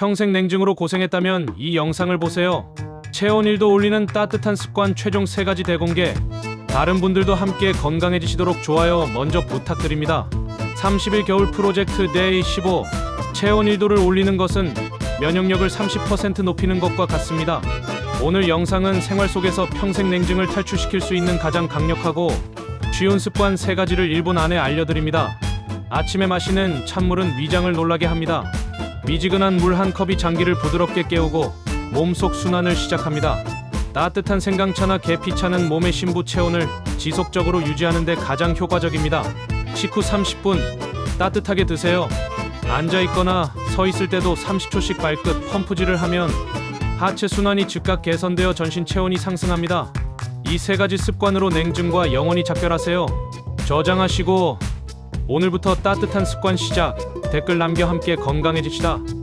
평생 냉증으로 고생했다면 이 영상을 보세요. 체온 1도 올리는 따뜻한 습관 최종 3가지 대공개. 다른 분들도 함께 건강해지시도록 좋아요 먼저 부탁드립니다. 30일 겨울 프로젝트 데이 15. 체온 1도를 올리는 것은 면역력을 30% 높이는 것과 같습니다. 오늘 영상은 생활 속에서 평생 냉증을 탈출시킬 수 있는 가장 강력하고 쉬운 습관 3가지를 1분 안에 알려드립니다. 아침에 마시는 찬물은 위장을 놀라게 합니다. 미지근한 물 한 컵이 장기를 부드럽게 깨우고 몸속 순환을 시작합니다. 따뜻한 생강차나 계피차는 몸의 심부 체온을 지속적으로 유지하는 데 가장 효과적입니다. 식후 30분 따뜻하게 드세요. 앉아 있거나 서 있을 때도 30초씩 발끝 펌프질을 하면 하체 순환이 즉각 개선되어 전신 체온이 상승합니다. 이 세 가지 습관으로 냉증과 영원히 작별하세요. 저장하시고 오늘부터 따뜻한 습관 시작. 댓글 남겨 함께 건강해집시다.